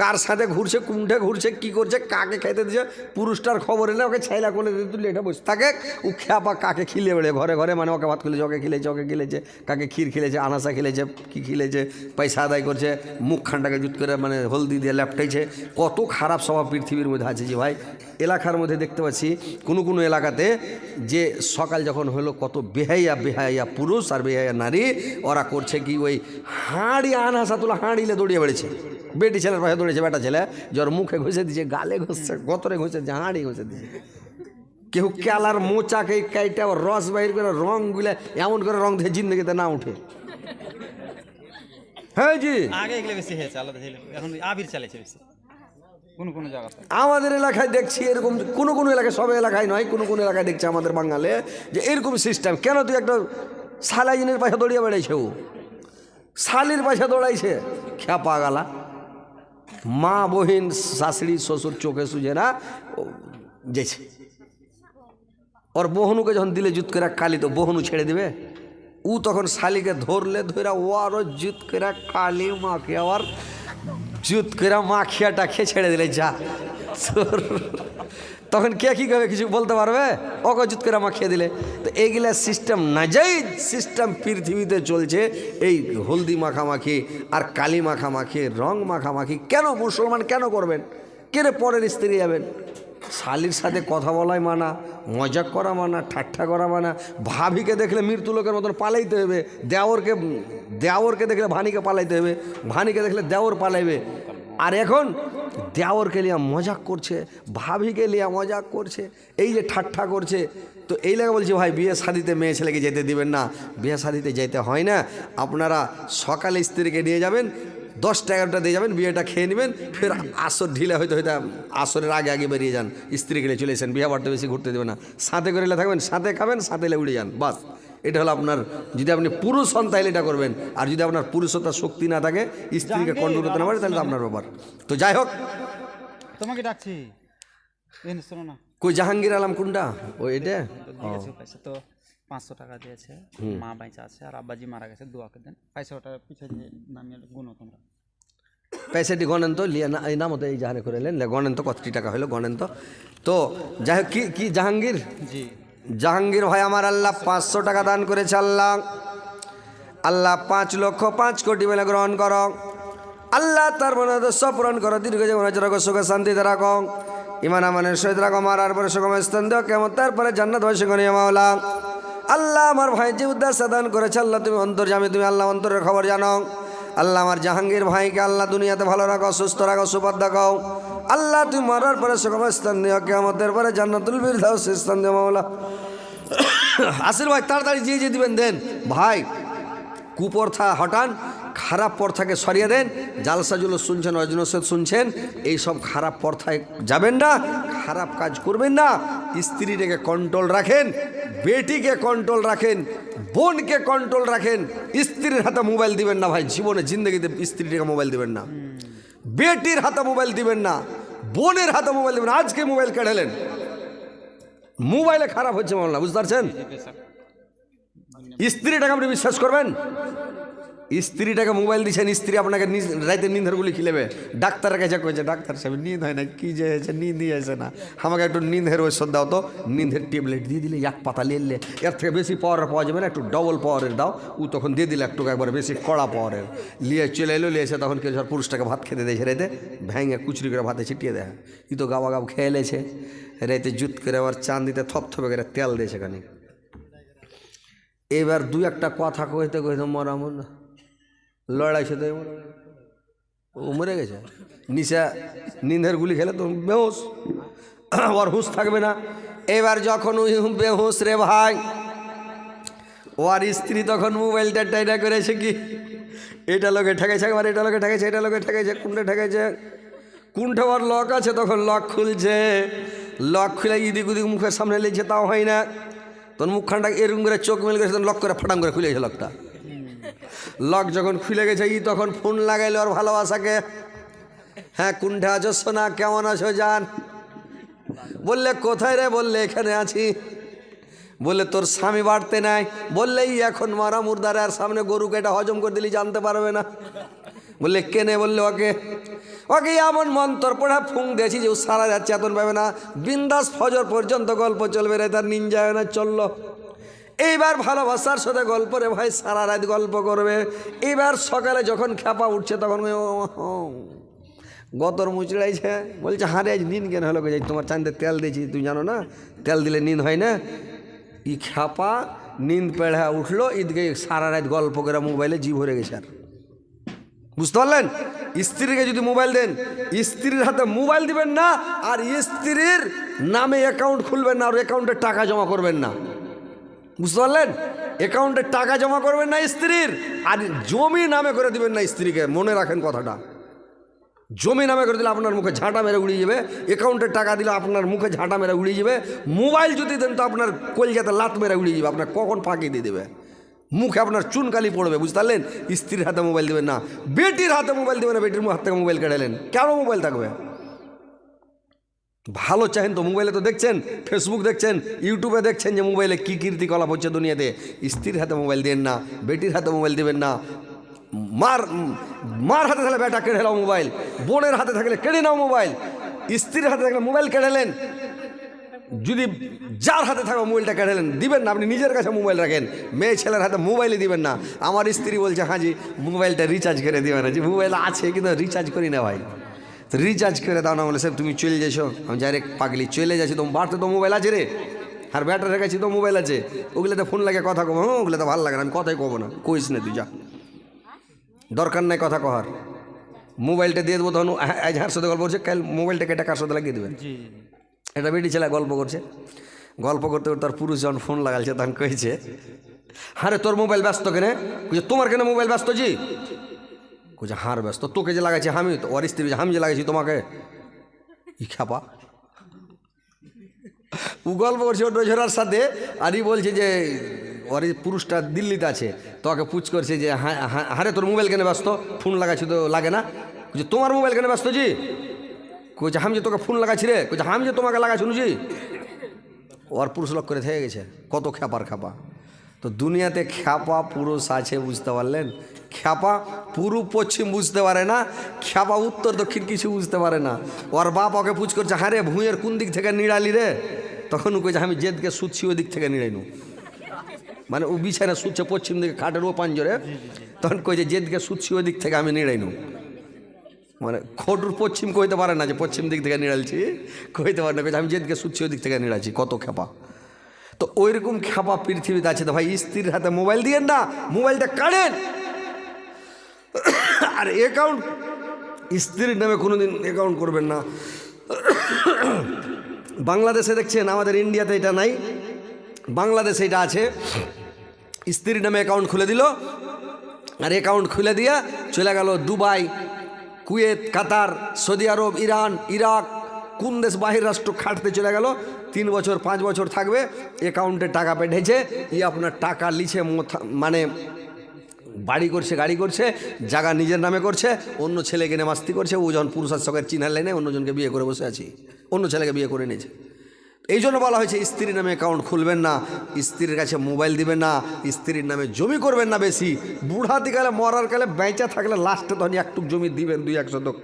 কার সাথে ঘুরছে কুণ্ঠে ঘুরছে, কি করছে, কাকে খাইতে দিচ্ছে পুরুষটার খবর এলে ওকে ছাইলা করে দিতে তুলে এটা বসে থাকে। ও খ্যাপা কাকে খিলে বেড়ে, ঘরে ঘরে মানে ওকে ভাত খেলেছে, ওকে খেলেছে ওকে খেলেছে, কাকে ক্ষীর খেলেছে, আনাসা খেলেছে, কি খেলেছে, পয়সা আদায় করছে মুখ খানটাকে জুত করে মানে হলদি দিয়ে ল্যাপটাইছে কত খারাপ স্বভাব পৃথিবীর মধ্যে আছে যে ভাই, এলাকার মধ্যে দেখতে পাচ্ছি, কোনো কোনো এলাকাতে যে সকাল যখন হলো, কত বেহাইয়া বেহাইয়া পুরুষ আর বেহাইয়া নারী, ওরা করছে কি, ওই হাঁড়ি আনহাসা তুলা হাঁড়িলে দৌড়িয়ে বেড়েছে। বেটি ছেলের পাশে দৌড়েছে বেটা ছেলে জ্বর মুখে ঘষে দিচ্ছে গালে ঘষছে গতরে ঘষে হাঁড়ি ঘষে দিচ্ছে কেউ কেলার মোচাকে কাইটা ওর রস বাইর করে রংগুলা এমন করে রং দিয়ে জিন্দগিতে না উঠে। হ্যাঁ জি। আগে এগুলো বেশি হয়েছে আলাদা এখন আবির চালিয়েছে বেশি। কোন কোন জায়গাতে? আমাদের এলাকায় দেখছি এরকম কোনো কোনো এলাকায় সব এলাকায় নয় কোনো কোনো এলাকায় দেখছি আমাদের বাঙালে যে এরকম সিস্টেম কেন তুই একটা সালাইজিনের পাশে দৌড়িয়ে বেড়াইছে ও? শালির পাশে দৌড়াইছে। খ্যাপা গালা। মা বহিন শাশুড়ি শ্বশুর চোখে সুঝে না যেছে। ওর বহনুকে যখন দিলে জুত করে কালি, তো বহনু ছেড়ে দিবে। উ তখন শালিকে ধরলে ধরা ও আরও জুত করে কালি মাকে আবার জুত করে মাখিয়াটা খেয়ে ছেড়ে দিলে, যা। তখন কে কী করবে কিছু বলতে পারবে? ওকে করে করে মাখিয়ে দিলে। তো এইগুলা সিস্টেম না, যাই সিস্টেম পৃথিবীতে চলছে, এই হলদি মাখামাখি আর কালি মাখামাখি, রং মাখামাখি, কেন মুসলমান কেন করবেন? কেন পরের স্ত্রী যাবেন? শালির সাথে কথা বলাই মানা, মজাক করা মানা, ঠাট্টা করা মানা, ভাবিকে দেখলে মৃত্যু লোকের মতন পালাইতে হবে, দেওরকে দেওরকে দেখলে ভানিকে পালাইতে হবে, ভানিকে দেখলে দেওর পালাইবে। আর এখন দেওরকে লিয়া মজাক করছে ভাবিকে লিয়া মজাক করছে, এই যে ঠাট্টা করছে। তো এই লাগে বলছি, ভাই, বিয়ে শাদিতে মেয়ে ছেলেকে যেতে দিবেন না। বিয়ে শাদিতে যেতে হয় না। আপনারা সকালে স্ত্রীকে নিয়ে যাবেন দশটা এগারোটা দিয়ে যাবেন, বিয়েটা খেয়ে নেবেন, ফের আসর ঢিলে হয়তো হয়তো আসরের আগে আগে বেরিয়ে যান। স্ত্রী গেলে চলে এসেন বিয়ে বাড়তে বেশি ঘুরতে দেবে না। সাথে করে থাকবেন, সাথে খাবেন, সাথে উড়ে যান, বাস। এটা হলো আপনার যদি আপনি পুরুষ হন তাহলে এটা করবেন। আর যদি আপনার পুরুষতার শক্তি না থাকে স্ত্রীকে কন্ট্রোল করতে না পারে তাহলে আপনার ব্যাপার। তো যাই হোক। তোমাকে ডাকছি। নে, কই জাহাঙ্গীর আলম কোনটা? ও এটা? তো পাঁচশো টাকা দিয়েছে। মা বাইচা আছে আর আব্বাজি মারা গেছে দোয়াকে দেন। পয়সা ওটা পিছিয়ে দিয়ে নামিয়ে গুনো তোমরা। পয়সাটি গণেন তো লিয়া না এই নাম তো এই জাহানে করে এলেন। গণেন তো কতটি টাকা হলো গণেন তো। তো যাই হোক কি কি জাহাঙ্গীর? জি। জাহাঙ্গীর ভাই আমার আল্লাহ পাঁচশো টাকা দান করেছে আল্লাহ। আল্লাহ পাঁচ লক্ষ পাঁচ কোটি মেলে গ্রহণ কর। আল্লাহ তার মনে সব পূরণ করো দীর্ঘ জীবন রাখো সুখে, শান্তিতে রাখো। ইমান আমানের সহিত রাখো, মারার পরে সুগম স্থান দেও, কেমন, তারপরে জান্নাত ভাই নিয়ে মাওলা। আল্লাহ আমার ভাই যে উদ্দেশ্যে দান করেছে আল্লাহ, তুমি অন্তর জামি তুমি আল্লাহ অন্তরের খবর জানো। আল্লাহ আমার জাহাঙ্গীর ভাইকে আল্লাহ দুনিয়াতে ভালো রাখো, সুস্থ রাখো সুপদ দেখাও আল্লাহ তুই মরার পরে সুগম স্থান দিও কেমতের পরে জান্নাতুল বীরদাস স্থান দিও, মাওলা। আসির ভাই, তাড়াতাড়ি যে যে দিবেন, দেন। ভাই, কুপর্থা হটান, খারাপ পর্থাকে সরিয়ে দেন জালসাজুলো শুনছেন অজনসেদ শুনছেন এই সব খারাপ পর্থায় যাবেন না, খারাপ কাজ করবেন না, স্ত্রীটাকে কন্ট্রোল রাখেন, বেটিকে কন্ট্রোল রাখেন বোনকে কন্ট্রোল রাখেন, স্ত্রীর হাতে মোবাইল দিবেন না ভাই। জীবনে, জিন্দগিতে স্ত্রীটাকে মোবাইল দিবেন না। বেটির হাতে মোবাইল দিবেন না। বোনের হাতে মোবাইল দিবেন আজকে মোবাইল কেড়েলেন মোবাইলে খারাপ হচ্ছে মামলা, বুঝতে পারছেন? স্ত্রীটাকে আপনি বিশ্বাস করবেন? স্ত্রীটাকে মোবাইল দিচ্ছেন স্ত্রী আপনাকে রাইতে নিন্দের গুলি খিলেবে ডাক্তারের কাছে কয়েছে ডাক্তার সাহেব নিন্দ হয় না কি যে হয়েছে নিন্দই হয়েছে না। আমাকে একটু নিন্দের ওষুধ দাও তো। নিন্দের ট্যাবলেট দিয়ে দিলে এক পাতা লিয়ে এর থেকে বেশি পাওয়ারের পাওয়া যাবে না, একটু ডবল পাওয়ারের দাও। ও তখন দিয়ে দিলে একটু একবার বেশি কড়া পাওয়ারের লিয়ে চলে এলো লিয়েছে তখন কেউ ধর পুরুষটাকে ভাত খেতে দিয়েছে রাইতে। ভেঙে কুচরি করে ভাতে ছিটিয়ে দেয়। ই তো গাবা গাব খেয়ে লেছে। রাইতে জুত করে আবার চান দিতে থপথপে করে তেল দিয়েছে খানি এবার দু একটা কথা কইতে কইতে মরা মন। লড়াই সাথে ও মরে গেছে। নিশা নিন্দের গুলি খেলে তো বেহুশ। ওর হুঁশ থাকবে না। এবার যখন ওই বেহুশ রে ভাই, ওর স্ত্রী তখন মোবাইলটা টাইটা করেছে কি, এটা লোকে ঠেকেছে একবার, এটা লোকে ঠেকেছে, এটা লোকে ঠেকেছে কুন্ডে ঠেকেছে? কুণ্ঠে ওর লক আছে? তখন লক খুলছে। লক খুলে ইদিক উদিক মুখের সামনে লেগেছে, তাও হয় না। তখন মুখখানটা এরকম করে চোখ মেলে গেছে, তখন লক করে ফাটাম করে খুলে গেছে লকটা। লক যখন খুলে গেছে, ই তখন ফোন লাগাইলো ওর ভালোবাসাকে। হ্যাঁ কুণ্ঠে আছো সোনা, কেমন আছো যান বললে, কোথায় রে? বললে, এখানে আছি। বললে, তোর স্বামী বাড়তে নাই? বললেই এখন মারা মুর্দারে আর সামনে গরুকে এটা হজম করে দিলি, জানতে পারবে না। বললে, কেনে? বললে, ওকে ওকে এমন মন্তর পড়া ফুং দিয়েছি যে ও সারা রাত চেতন পাবে না। বিন্দাস ফজর পর্যন্ত গল্প চলবে রে, তার নিন না, চলল। এইবার ভালোবাসার সাথে গল্প রে ভাই, সারা রাত গল্প করবে। এবার সকালে যখন খেপা উঠছে, তখন গতর মুচড়াইছে, বলছে হারে আজ নিন কেন? হলো যাই, তোমার চাঁদে তেল দিয়েছি তুই জানো না? তেল দিলে নিন হয় না? ই খেপা নিন্দ পেড়া উঠল ঈদকে সারা রাত গল্প করে মোবাইলে জি ভরে গেছে আর। বুঝতে পারলেন? স্ত্রীকে যদি মোবাইল দেন, স্ত্রীর হাতে মোবাইল দিবেন না, আর স্ত্রীর নামে অ্যাকাউন্ট খুলবেন না, আর অ্যাকাউন্টে টাকা জমা করবেন না। বুঝতে পারলেন? অ্যাকাউন্টে টাকা জমা করবেন না স্ত্রীর, আর জমি নামে করে দিবেন না স্ত্রীকে। মনে রাখেন কথাটা। জমি নামে করে দিলে আপনার মুখে ঝাঁটা মেরে উড়িয়ে যাবে অ্যাকাউন্টে টাকা দিলে আপনার মুখে ঝাঁটা মেরে উড়িয়ে যাবে, মোবাইল যদি দেন তো আপনার কলজাতে লাত মেরে উড়িয়ে যাবে, আপনার কখন ফাঁকি দিয়ে দেবে? মুখে আপনার চুনকালি পড়বে, বুঝতে পারলেন? স্ত্রীর হাতে মোবাইল দেবেন না। বেটির হাতে মোবাইল দেবেন না, বেটির হাত থেকে মোবাইল কেড়ালেন। কেন মোবাইল থাকবে? ভালো চাহেন তো মোবাইলে তো দেখছেন ফেসবুক দেখছেন ইউটিউবে দেখছেন যে মোবাইলে কী কীর্তিকলাপ হচ্ছে দুনিয়াতে। স্ত্রীর হাতে মোবাইল দেন না, বেটির হাতে মোবাইল দেবেন না। মার মার হাতে থাকলে বেটা কেড়ে নাও মোবাইল বোনের হাতে থাকলে কেড়ে নাও মোবাইল স্ত্রীর হাতে থাকলে মোবাইল কেড়েলেন। যদি যার হাতে থাকা মোবাইলটা কেড়েলেন, দিবেন না। আপনি নিজের কাছে মোবাইল রাখেন। মেয়ে ছেলের হাতে মোবাইলই দিবেন না। আমার স্ত্রী বলছে হ্যাঁ জি মোবাইলটা রিচার্জ করে দিবেন না। যে মোবাইল আছে, কিন্তু রিচার্জ করি না ভাই। তো রিচার্জ করে দাও না বলে, স্যার, তুমি চলে যাইছো। আমি ডাইরেক্ট পাগলি, চলে যাচ্ছি তো বাড়তে তো মোবাইল আছে রে। আর ব্যাটার রেখেছি তো মোবাইল আছে। ওগুলোতে ফোন লাগে কথা কব। হ্যাঁ ওগুলো তো ভালো লাগে না। আমি কথাই কব না। কইস না তুই যা। দরকার নাই কথা কহার। মোবাইলটা দিয়ে দেবো তখন। আজ হার সাথে গল্প করছে, কাল মোবাইলটা কেটে কার সাথে লাগিয়ে দেবেন একটা বেটি ছেলে গল্প করছে। গল্প করতে করতে তার পুরুষ যখন ফোন লাগালছে, তখন কয়েছে হারে তোর মোবাইল ব্যস্ত কেনে? কইছে, তোমার কেন মোবাইল ব্যস্ত জি? কইছে, হার ব্যস্ত, তোকে যে লাগাইছি আমি ওর স্ত্রী আমি যে লাগাইছি তোমাকে? ই খাপা ও গল্প করছে ওর ঝরার সাথে, আর ই বলছে যে, ওর পুরুষটা দিল্লিতে আছে, তোকে পুচ করছে যে হ্যাঁ হ্যাঁ হারে তোর মোবাইল কেন ব্যস্ত? ফোন লাগাচ্ছি তো লাগে না? তোমার মোবাইল কেন ব্যস্ত জি? কইছে আমি যে তোকে ফোন লাগাচ্ছি রে। কইছে আমি যে তোমাকে লাগাচ্ছি জি ওর পুরুষ লোক করে থেকে গেছে। কত খ্যাপার খ্যাপা। তো দুনিয়াতে খ্যাপা পুরুষ আছে, বুঝতে পারলেন? খ্যাপা পূর্ব পশ্চিম বুঝতে পারে না, খ্যাপা উত্তর দক্ষিণ কিছু বুঝতে পারে না। ওর বাপ ওকে পুজ করছে হ্যাঁ রে ভুঁয়ের কোন দিক থেকে নিড়ালি রে? তখন কইছে আমি জেদকে সুচ্ছি ওই দিক থেকে নিড়াইনু। মানে ও বিছানা শুচ্ছে পশ্চিম দিকে, খাটের ও পাঞ্জরে। তখন কইছে জেদকে সুচ্ছি ওই দিক থেকে আমি নিড়াইনু। মানে খোটুর পশ্চিম কইতে পারে না যে পশ্চিম দিক থেকে নিড়ালছি, কইতে পারে না আমি যেদিকে শুচ্ছি ওই দিক থেকে নিড়ালছি, কত খেপা তো ওইরকম খেপা পৃথিবীতে আছে তো ভাই, স্ত্রীর হাতে মোবাইল দিয়েন না, মোবাইলটা কাড়েন। আর অ্যাকাউন্ট স্ত্রীর নামে কোনোদিন অ্যাকাউন্ট করবেন না। বাংলাদেশে দেখছেন, আমাদের ইন্ডিয়াতে এটা নাই, বাংলাদেশে এটা আছে। স্ত্রীর নামে অ্যাকাউন্ট খুলে দিল, আর অ্যাকাউন্ট খুলে দিয়া চলে গেল Dubai. Kuwait, Qatar, Saudi Arab, Iran, Iraq, কোন দেশ বাহির রাষ্ট্র খাটতে চলে গেল? তিন বছর, পাঁচ বছর থাকবে, অ্যাকাউন্টে টাকা পেঠেছে ই আপনার টাকা লিছে মানে বাড়ি করছে, গাড়ি করছে, জায়গা নিজের নামে করছে, অন্য ছেলেকে নেমাস্তি করছে, ও যখন পুরুষের সঙ্গে চিনার লাইনে অন্যজনকে বিয়ে করে বসে আছি। অন্য ছেলেকে বিয়ে করে নিয়েছে। এই জন্য বলা হয়েছে, স্ত্রীর নামে অ্যাকাউন্ট খুলবেন না, স্ত্রীর কাছে মোবাইল দিবেন না, স্ত্রীর নামে জমি করবেন না বেশি। বুড়াতে গেলে মরার কালে বেঁচা থাকলে লাস্টে তখন একটুক জমি দিবেন, দুই এক শতক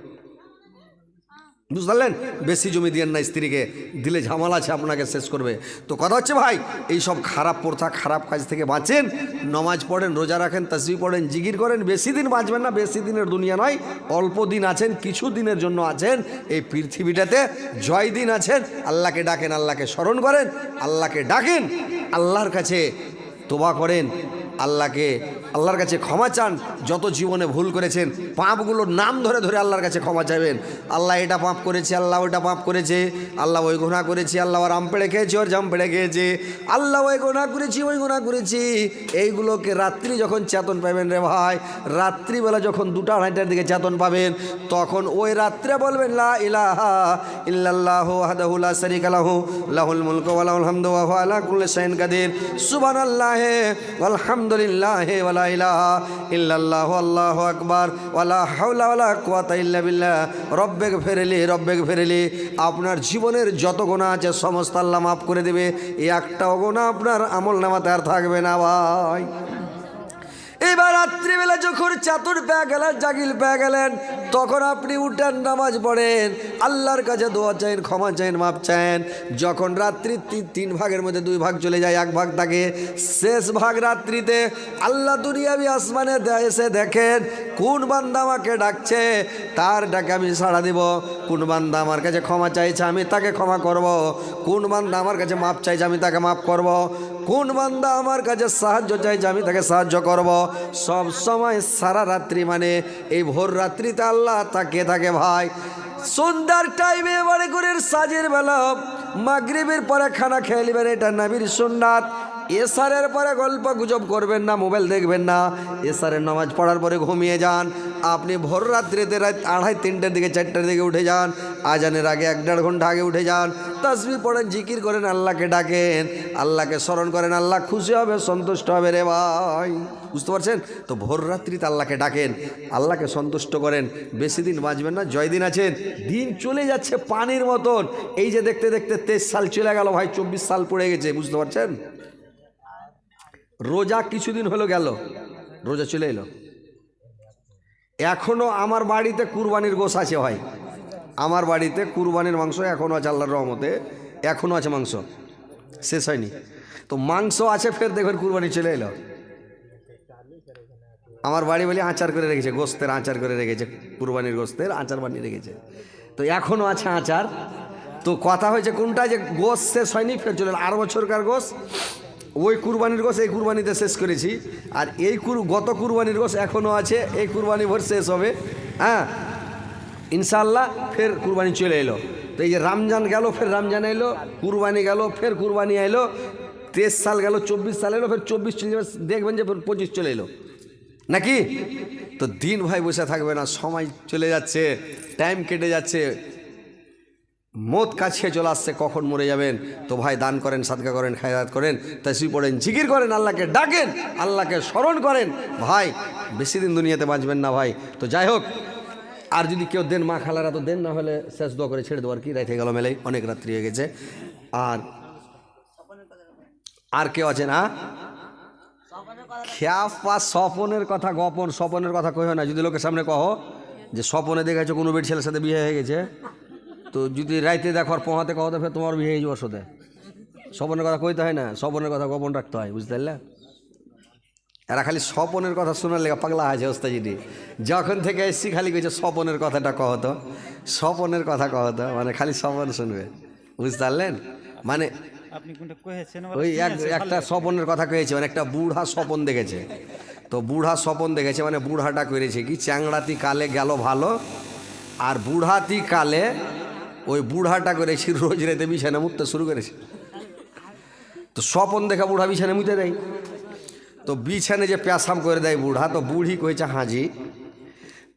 বুঝতে বেশি জমি দিয়েন না স্ত্রীকে দিলে ঝামেলা আছে, আপনাকে শেষ করবে। তো কথা হচ্ছে ভাই, এই সব খারাপ প্রথা, খারাপ কাজ থেকে বাঁচেন, নমাজ পড়েন, রোজা রাখেন তসবি পড়েন জিগির করেন, বেশি দিন বাঁচবেন না, বেশি দিনের দুনিয়া নয়, অল্প দিন আছেন, কিছু দিনের জন্য আছেন, এই পৃথিবীটাতে জয় দিন আছেন, আল্লাহকে ডাকেন, আল্লাহকে স্মরণ করেন, আল্লাহকে ডাকেন, আল্লাহর কাছে তোবা করেন, আল্লাহকে আল্লাহর কাছে ক্ষমা চান। যত জীবনে ভুল করেছেন পাপগুলোর নাম ধরে ধরে আল্লাহর কাছে ক্ষমা চাইবেন। আল্লাহ এটা পাপ করেছে, আল্লাহ ওইটা পাপ করেছে, আল্লাহ ওই গোনা করেছি, আল্লাহ ওর আম পেড়ে খেয়েছে, ওর জাম পেড়ে খেয়েছে, আল্লাহ ওই গোনা করেছি, ওই গোনা করেছি। এইগুলোকে রাত্রি যখন চেতন পাবেন রে ভাই, রাত্রিবেলা যখন দুটা আড়াইটার দিকে চেতন পাবেন, তখন ওই রাত্রে বলবেন, লা ইলাহা ইল্লাল্লাহু ওয়াহদাহু লা শারীকা লাহু, লাহুল মুলকু ওয়া লাহুল হামদু ওয়া ইলাহা ইল্লাল্লাহু, আল্লাহু আকবার, ওয়ালা বিল্লাহ। আপনার জীবনের যত গোনা আছে, সমস্ত আল্লাহ মাফ করে দেবে। এই একটাও গোনা আপনার আমল নামাতে আর থাকবে না ভাই। এবার রাত্রিবেলা যখন চাতুর পেয়ে গেলেন, জাগিল পেয়ে গেলেন, তখন আপনি উঠেন, নামাজ পড়েন, আল্লাহর কাছে দোয়া চাইন, ক্ষমা চাইন মাপ চাইন। যখন রাত্রি তিন- ভাগের মধ্যে দুই ভাগ চলে যায়, এক ভাগ থাকে, শেষ ভাগ রাত্রিতে আল্লাহ দুনিয়াবি আসমানে এসে দেখেন কোন বান্দা আমাকে ডাকছে, তার ডাকে আমি সাড়া দিব। কোন বান্দা আমার কাছে ক্ষমা চাইছে, আমি তাকে ক্ষমা করব। কোন বান্দা আমার কাছে মাপ চাইছে, আমি তাকে মাপ করব। কোন বান্দা আমার কাছে সাহায্য চাইছে, আমি তাকে সাহায্য করব। সব সময় সারা রাত্রি মানে এই ভোর রাত্রিতে আল্লাহ তাকে থাকে ভাই। সন্ধ্যার টাইমে এবারে করে সাজের বেলা মাগরিবের পরে খানা খেয়ে নেবেন, এটা নাবির সুন্নাত। এসারের পরে গল্প গুজব করবেন না, মোবাইল দেখবেন না। এসারের নামাজ পড়ার পরে ঘুমিয়ে যান। আপনি ভোর রাত্রিতে রাত আড়াই, তিনটের দিকে, চারটের দিকে উঠে যান। আজানের আগে এক দেড় ঘণ্টা আগে উঠে যান। তসবি পড়েন, জিকির করেন, আল্লাহকে ডাকেন। আল্লাহকে স্মরণ করেন, আল্লাহ খুশি হবে, সন্তুষ্ট হবে রে ভাই। বুঝতে পারছেন? তো ভোর রাত্রিতে আল্লাহকে ডাকেন, আল্লাহকে সন্তুষ্ট করেন। বেশি দিন বাঁচবেন না, জয় দিন আছেন। দিন চলে যাচ্ছে পানির মতন। এই যে দেখতে দেখতে তেইশ সাল চলে গেল ভাই, চব্বিশ সাল পড়ে গেছে, বুঝতে পারছেন? রোজা কিছুদিন হলো গেল। রোজা চলে এলো। এখনও আমার বাড়িতে কুরবানির গোস আছে ভাই। আমার বাড়িতে কুরবানির মাংস এখনও আছে আল্লাহর রহমতে এখনও আছে মাংস। শেষ হয়নি। তো মাংস আছে, ফের দেখবেন কুরবানি চলে এলো। আমার বাড়ি বলে আচার করে রেখেছে, গোস্তের আচার করে রেখেছে, কুরবানির গোস্তের আচার বানিয়ে রেখেছে। তো এখনও আছে আচার। তো কথা হয়েছে কোনটা যে গোস শেষ হয়নি, ফের চলে এলো। আর বছরকার গোস ওই কুরবানির গোস এই কুরবানিতে শেষ করেছি। আর এই কুর, গত কুরবানির গোস এখনও আছে, এই কুরবানি ভোর শেষ হবে। হ্যাঁ ইনশাল্লাহ ফের কুরবানি চলে এলো। তো এই যে রামজান গেল, ফের রামজান এলো, কুরবানি গেল, ফের কুরবানি এলো, তেইশ সাল গেল, চব্বিশ সাল এলো, ফের চব্বিশ চলে যাবে দেখবেন যে পঁচিশ চলে এলো। নাকি? তো দিন ভাই বসে থাকবে না, সময় চলে যাচ্ছে টাইম কেটে যাচ্ছে। মত কাছে চলে আসছে, কখন মরে যাবেন? তো ভাই দান করেন, সাদকা করেন খায়রাত করেন তাসি পড়েন, জিকির করেন, আল্লাহকে ডাকেন, আল্লাহকে স্মরণ করেন। ভাই, বেশি দিন দুনিয়াতে বাঁচবেন না ভাই। তো যাই হোক, আর যদি কেউ দেন মা খালারা, তো দেন, না হলে শেষ দোয়া করে ছেড়ে দেবো, আর কি? রাইতে গেল মেলাই, অনেক রাত্রি হয়ে গেছে। আর আর কেউ আছে না? খ্যাপা স্বপনের কথা, গোপন স্বপনের কথা কইও না। যদি লোকের সামনে কহ যে স্বপনে দেখেছ কোনো বের ছেলের সাথে বিয়ে হয়ে গেছে? তো যদি রাইতে দেখর পোহাতে তো ফের তোমার বিয়ে হয়ে যাওয়ার সাথে স্বপনের কথা কইতে হয় না স্বপনের কথা গোপন রাখতে হয় বুঝতে পারলে? এরা খালি স্বপনের কথা শোনার লেগে পাগলা আছে ওস্তাজিটি যখন থেকে এসছি খালি কইছে স্বপনের কথাটা কহতো স্বপনের কথা কহতো মানে খালি স্বপন শুনবে বুঝতে পারলেন? মানে আপনি কোনটা কয়েছেন ওই এক একটা স্বপনের কথা কয়েছে মানে একটা বুড়া স্বপন দেখেছে। তো বুড়া স্বপন দেখেছে মানে বুড়াটা করেছে কি চ্যাংড়াতি কালে গেল ভালো আর বুড়াতি কালে ওই বুড়াটা করেছি রোজ রেতে বিছানা মুততে শুরু করেছে। তো স্বপন দেখা বুড়া বিছানে মুতে দেয়। তো বিছানে যে পেশাম করে দেয় বুড়া, তো বুড়ি কয়েছে হাজি,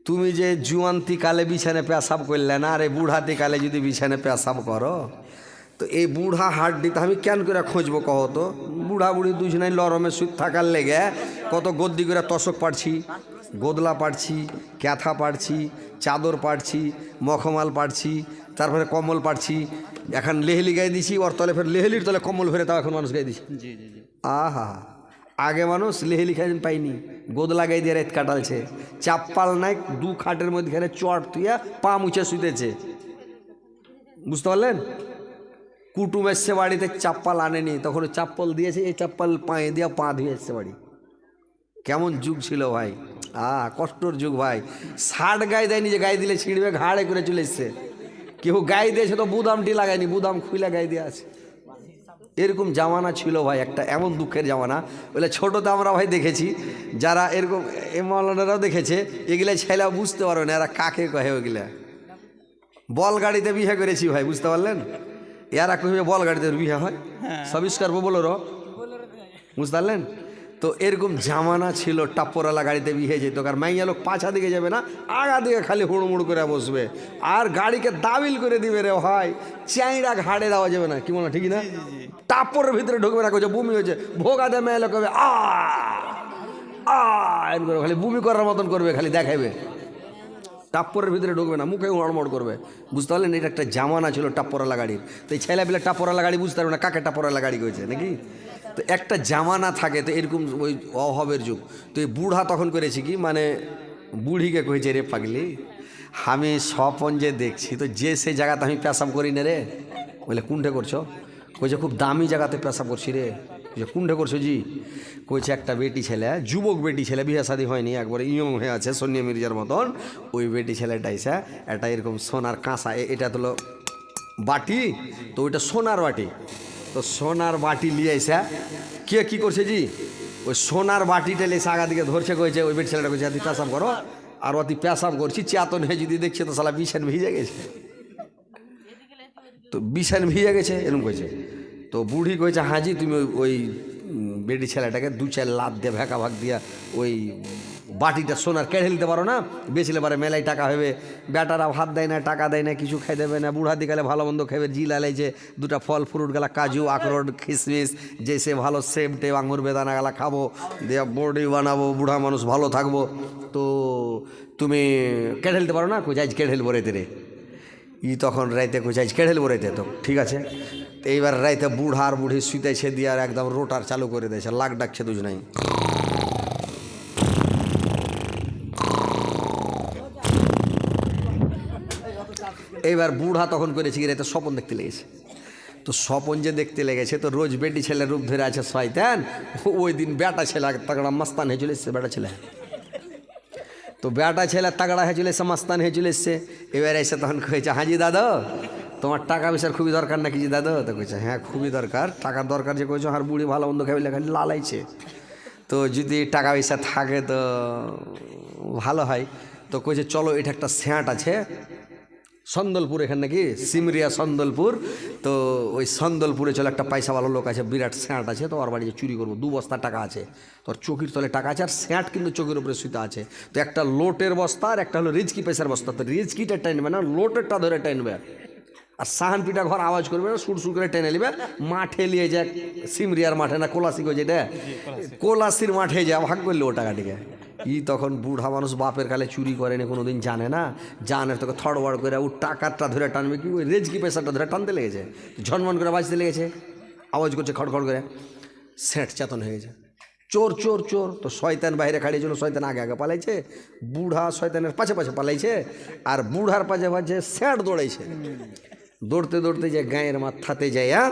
তুমি যে জুয়ান্তি কালে বিছানে পেশাব করলে না, আর এই বুড়াতি কালে যদি বিছানে পেশাব করো, তো এই বুড়া হাড্ডিতে আমি কেন করে খুঁজবো কহ তো? বুড়া বুড়ি দুজনাই লরমে সুদ থাকার লেগে কত গদ্দি করে তশক পাড়ছি, গোদলা পাড়ছি, ক্যাথা পাড়ছি, চাদর পাড়ছি, মখমাল পাড়ছি তারপরে কম্বল পাড়ছি এখন লেহেলি গায়ে দিছি ওর তলে ফের লেহেলির তলে কম্বল ফেরে তাও এখন মানুষ গায়ে দিছি। আহা আগে মানুষ লেহেলি খাই পাইনি গোদ লাগাই দিয়ে রাত কাটালছে। চাপ্পাল নাই দু খাটের মধ্যে চট তুইয়া পা মুছে শুতেছে বুঝতে পারলেন? কুটুম এসছে বাড়িতে চাপ্পাল আনেনি তখন চাপ্পল দিয়েছে এই চাপ্পাল পায়ে দিয়ে পা ধুয়ে এসছে বাড়ি। কেমন যুগ ছিল ভাই। আ কষ্টর যুগ ভাই। ষাট গায়ে দেয়নি যে গায়ে দিলে ছিঁড়বে ঘাড়ে করে চলে এসছে। কেউ গায়ে দিয়েছে তো বুদামটি লাগায়নি বুদাম খুলে গায়ে দিয়ে আছে। এরকম জামানা ছিল ভাই একটা এমন দুঃখের জামানা। বলে ছোটোতে আমরা ভাই দেখেছি যারা এরকম এ মৌলানারাও দেখেছে এগুলা ছেলে বুঝতে পারবে না এরা কাকে কহে ওগুলা। বল গাড়িতে বিয়ে করেছি ভাই বুঝতে পারলেন? এরা কহিবে বল গাড়িতে বিয়ে হয়। সবিষ্কার বলোর বুঝতে পারলেন? তো এরকম জামানা ছিল টাপ্পরওয়ালা গাড়িতে বিয়ে যেত আর মাইয়া লোক পাছা দিকে যাবে না আগা দিকে খালি হুড়মুড় করে বসবে। আর গাড়িকে দাবিল করে দিবে রে ভাই চাইরা ঘাড়ে দেওয়া যাবে না কি মনে হয়, ঠিক না টাপ্পরের ভিতরে ঢুকবে না কইছে বমি হয়েছে ভোগা দে মেয়ে লোক কবে আ আ এরকম করে খালি বমি করার মতন করবে খালি দেখাবে টাপ্পরের ভিতরে ঢুকবে না মুখে হড়মড় করবে। বুঝতে পারলেন এটা একটা জামানা ছিল টাপ্পরালা গাড়ির। তো এই ছেলেপিলে টাপ্পরালা গাড়ি বুঝতে পারবে না কাকে টাপ্পরালা গাড়ি করেছে নাকি? তো একটা জামানা থাকে, তো এরকম ওই অভাবের যুগ। তো এই বুড়া তখন করেছি কি মানে বুড়িকে কয়েছে রে পাগলি, আমি স্বপন যে দেখছি, তো যে সেই জায়গাতে আমি পেশাব করি না রে? বলে কোনটা করছ? কইছে, খুব দামি জায়গাতে পেশাব করছি রে। কইছে কোনটা করছ জি? কইছে, একটা বেটি ছেলে, যুবক বেটি ছেলে, বিয়ে শাদী হয়নি, একবারে ইয়ং হয়ে আছে, সোনিয়া মির্জার মতন। ওই বেটি ছেলেটা এসে একটা এরকম সোনার কাঁসা এটা হলো বাটি, তো ওইটা সোনার বাটি। তো সোনার বাটি নিয়ে এসে কে কি করছে জি? ওই সোনার বাটিটা এসে আগা দিকে ধরছে কয়েছে ওই বেটি ছেলেটা তুই পেশাব করো, আর অতি পেশাব করছি, চেতন হয়ে যদি দেখছে তো সালা বিছান ভিজে গেছে। তো বিছান ভিজে গেছে, এরকম কইছে। তো বুড়ি কইছে, হাজি, তুমি ওই- বেটি ছেলেটাকে দু চার লাভ দিয়ে ভেকা ভাগ দিয়া ওই বাটিটা সোনার কেড়ে নিতে পারো না? বেচলে পারে মেলায় টাকা হবে বেটারা ভাত দেয় না, টাকা দেয় না, কিছু খাই দেবে না। বুড়া দিকালে ভালো মন্দ খাবে জি লালাইছে দুটা ফল, ফ্রুট গেলা, কাজু, আখরোট, খিসমিস যেসে ভালো সেব টেব, আঙুর বেদানা গেলা খাব, দিয়ে বডি বানাবো, বুড়া মানুষ ভালো থাকব। তো তুমি কেড়ে নিতে পারো না? যাই কেড়ে নেব রে রে ই তখন রাইতে কোচাই কেড়ে নেব রাইতে তো, ঠিক আছে? এইবার রাইতে বুড়া আর বুড়ি শুইতেছে, দিয়ে আর একদম রোটার চালু করে দিয়েছে লাগ ডাকছে দুজ এইবার বুড়া তখন করেছে কি তো স্বপন দেখতে লেগেছে। তো স্বপন যে দেখতে লেগেছে, তো রোজ বেটি ছেলে রূপ ধরে আছে শয়তান। ওই দিন বেটা ছেলে তাগড়া মাস্তান হয়ে চলে এসছে, বেটা ছেলে। তো বেটা ছেলে তাগড়া হয়ে চলে এসছে, মাস্তান হয়ে চলে এসছে। এবার এসে তখন কয়েছে হাজি দাদা, তোমার টাকা পয়সার খুবই দরকার নাকি জি দাদা? তো কইছে হ্যাঁ খুবই দরকার। টাকার দরকার যে কইছো, আর বুড়ি ভালো মন্দ খাবি খালি লালাইছে। তো যদি টাকা পয়সা থাকে তো ভালো হয়। তো কইছে, চলো, এটা একটা স্যাঁট আছে সন্দলপুর এখানে নাকি? সিমরিয়া সন্দলপুর। তো ওই সন্দলপুরে চলে একটা পয়সাওয়ালা লোক আছে বিরাট স্যাঁট আছে তো ওর বাড়িতে চুরি করব দু বস্তা টাকা আছে। তোর চোখের তলে টাকা আছে আর স্যাঁট কিন্তু চোখের উপরে শুতে আছে। তো একটা লোটের বস্তা আর একটা হলো রিজকি পয়সার বস্তা। তো রিজকিটা টাইনবে না লোটেরটা ধরে টাইনবে আর সাহান পিঠা ঘর আওয়াজ করবে না সুর সুর করে টেনে নেবে। মাঠে নিয়ে যায় সিমরিয়ার মাঠে না কোলাসি যেটা কোলাসির মাঠে যা ভাগ করলে ও টাকাটিকে। ই তখন বুড়া মানুষ বাপের কালে চুরি করেনি কোনো দিন জানে না। জানে তোকে থড়বড় করে ও টাকাটা ধরে টানবে কি? ওই রেজকি পয়সাটা ধরে টানতে লেগেছে। ঝনমন করে বাজতে লেগেছে। আওয়াজ করছে খড়খড় করে। সেট চেতন হয়ে গেছে। চোর চোর চোর। তো শয়তান বাইরে খাড়িয়ে জন্য শয়তান আগে আগে পালাইছে। বুড়া শয়তানের পাশে পাশে পালাইছে। আর বুড়ার পাশে পাশে স্যাট দৌড়াইছে। দৌড়তে দৌড়তে যে গায়ের মাথাতে যাইয়া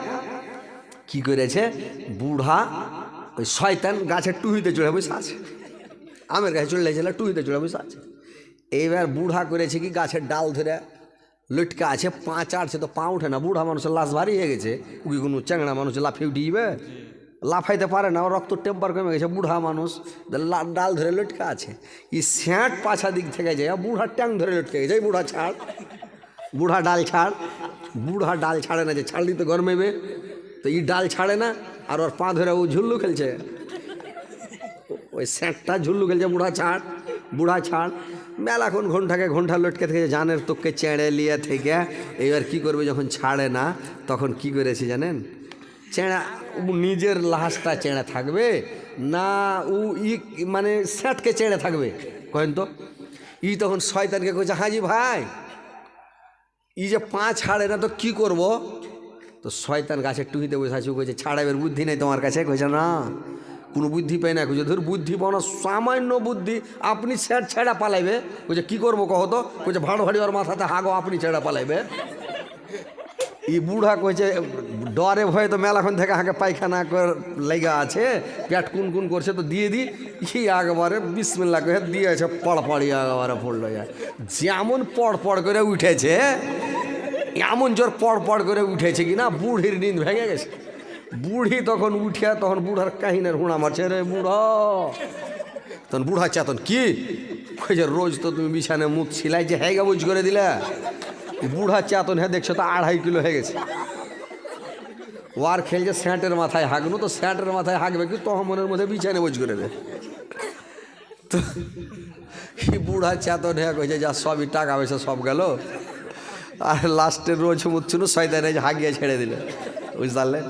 কি করেছে? বুড়া ওই শয়তান গাছের টুহিতে চড়ে বসে আছে। আমের গাছে চলে যাইছিল টুহিতে চড়ে বসে আছে এইবার বুড়া করেছে কি গাছের ডাল ধরে, লটকা আছে, পা চাড়ছে তো পা উঠে না, বুড়া মানুষের লাশ ভারী হয়ে গেছে। উকি কোনো চ্যাংড়া মানুষ লাফিয়ে উঠিবে? লাফাইতে পারে না, ওর রক্ত টেম্পার কমে গেছে, বুড়া মানুষ। ডাল ধরে লটকা আছে। ই স্যাঁট পাছা দিক থেকে যায় বুড়া ট্যাং ধরে লটকে গেছে, এই বুড়া ছাড়। বুড়া ডাল ছাড়। বুড়া ডাল ছাড়ে না যে ছাড়লি তো গরমেবে। তো ই ডাল ছাড়ে না, আর ওর পা ধরে ও ঝুল্লু খেলছে। ওই স্যাঁটটা ঝুল্লু খেলছে বুড়া ছাড় বুড়া ছাড় মেলাক্ষণ ঘন্টাকে ঘণ্টা লটকে থেকে জানের তোকে চেঁড়ে লিয়ে থেকে এবার কি করবে যখন ছাড়ে না, তখন কি করেছে জানেন? চেঁড়া নিজের লাশটা চেঁড়ে থাকবে, না উ ই মানে স্যাঁটকে চেঁড়ে থাকবে, কহেন তো? ই তখন শয়তানকে কইছে, হাজি ভাই, ই যে পা ছাড়ে না তো কি করব? তো শয়তান গাছের টুহিতে বসে আছে কইছে ছাড়াবের বুদ্ধি নেই তোমার কাছে? কইছে, না। কোনো বুদ্ধি পাই না। কইছে, ধর বুদ্ধি পাও না, সামান্য বুদ্ধি, আপনি স্যাট ছেড়া পালাইবে। কইছে, কি করব কহ তো? কইছে, ভাড় ভাড়ি ওর মাথাতে হাগো, আপনি ছেড়া পালাইবে। ই বুড়া কইছে, ডরে ভয়ে তো মেলাখন থেকে আগে পায়খানা কর লেগা আছে, পেট কুন কুন করছে তো দিয়ে দি। ই একবারে বিসমিল্লা কয়ে দিয়েছে পড় পড়ি একবারে পড়ল যায়। যেমন পড় পড় করে উঠেছে, এমন জোর পড় পড় করে উঠেছে কি না বুড়ির নিন্দ ভেঙে গেছে। বুড়ি তখন উঠিয়া তখন বুড়ার কাহিনের হুঁড়া মারছে, রে বুড়ো, তখন বুড়া চেতন কি? রোজ তো তুমি বিছানে মুখ ছিলাই যে হ্যাঁ বুঝ করে দিলে? বুড়া চেতন হ্যাঁ দেখছ তো আড়াই কিলো হয়ে গেছে। ওয়ার খেলছে স্যাঁটের মাথায় হাগনো, তো স্যাঁটের মাথায় হাগবে কি? তখন মনের মধ্যে বিছানে বুঝ করে দে। তো এই বুড়া চেতন হ্যাঁ কইছে, যা সবই টাকা পয়সা সব গেল। আর লাস্টে রোজ মুচ্ছুনো শয়তানে হাগিয়ে ছেড়ে দিলে। বুঝতে পারলেন